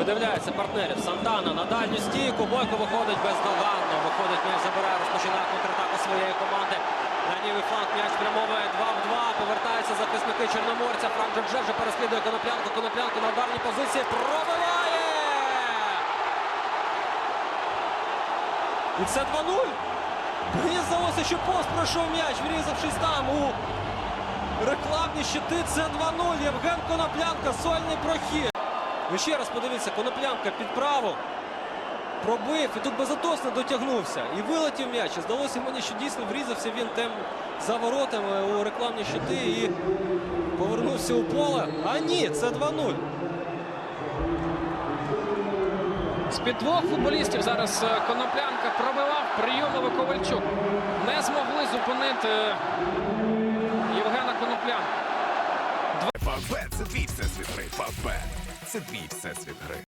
Видивляється партнерів. Сантана на дальню стійку. Бойко виходить бездоганно. Виходить м'яч, забирає, розпочинає контратаку своєї команди. На лівий фланг м'яч спрямовує 2 в 2. Повертаються захисники Чорноморця. Франк вже переслідує Коноплянку. Коноплянку на ударній позиції. Пробиває! І це 2-0. Мені здалося, що пост пройшов м'яч, врізавшись там у рекламні щити. Це 2-0. Євген Коноплянка, сольний прохід. Ви ще раз подивіться, Коноплянка під право. Пробив і тут безотосно дотягнувся. І вилетів м'яч. І здалося мені, що дійсно врізався він тем за воротами у рекламні щити і повернувся у поле. А ні, це 2-0. З-під двох футболістів зараз е, Коноплянка пробивав прийомливо Ковальчук. Не змогли зупинити е, Євгена Коноплянку. Фавбет це твій всесвіт гри.